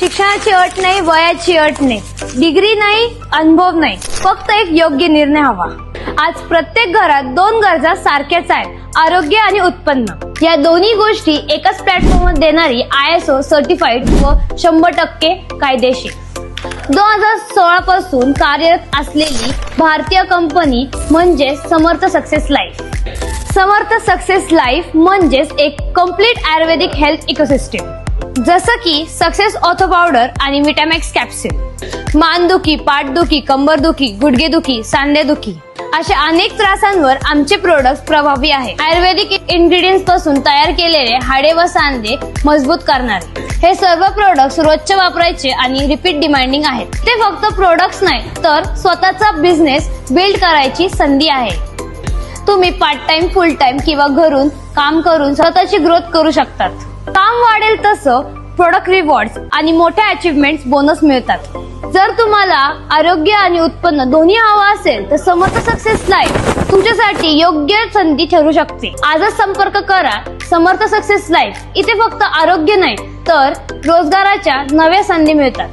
शिक्षणाची अट नाही वयाची अट नाही. डिग्री नाही अनुभव नाही. फक्त एक योग्य निर्णय हवा. आज प्रत्येक घरात दोन गरजा सारख्याच आहेत. आरोग्य आणि उत्पन्न. या दोन्ही गोष्टी एकाच प्लॅटफॉर्मवर देणारी आय एस ओ सर्टिफाईड व शंभर टक्के कायदेशीर. दोन हजार सोळा पासून कार्यरत असलेली भारतीय कंपनी म्हणजे Samarth success life Samarth success life म्हणजेच एक कंप्लीट आयुर्वेदिक हेल्थ इकोसिस्टम जसं की सक्सेस ऑथो पावडर आणि विटॅमॅक्स कॅप्सूल मानदुखी पाठदुखी कंबरदुखी गुडघेदुखी सांधेदुखी अशा अनेक त्रासांवर आमचे प्रोडक्ट प्रभावी आहे. आयुर्वेदिक इंग्रेडियंट्सपासून तयार केलेले हाडे व सांधे मजबूत करणारे. हे सर्व प्रोडक्ट्स रोजचे वापरायचे आणि रिपीट डिमांडिंग आहेत. ते फक्त प्रोडक्ट्स नाही तर स्वतःचा बिझनेस बिल्ड करायची संधी आहे. तुम्ही पार्ट टाइम फुल टाइम किंवा घरून काम करून स्वतःची ग्रोथ करू शकतात. काम वाढेल तसं प्रोडक्ट रिवॉर्ड आणि मोठ्या अचीवमेंट बोनस मिळतात. जर तुम्हाला आरोग्य आणि उत्पन्न दोन्ही हवं असेल तर समर्थ सक्सेस लाईफ तुमच्यासाठी योग्य संधी ठरू शकते. आजच संपर्क करा. समर्थ सक्सेस लाईफ इथे फक्त आरोग्य नाही तर रोजगाराच्या नव्या संधी मिळतात.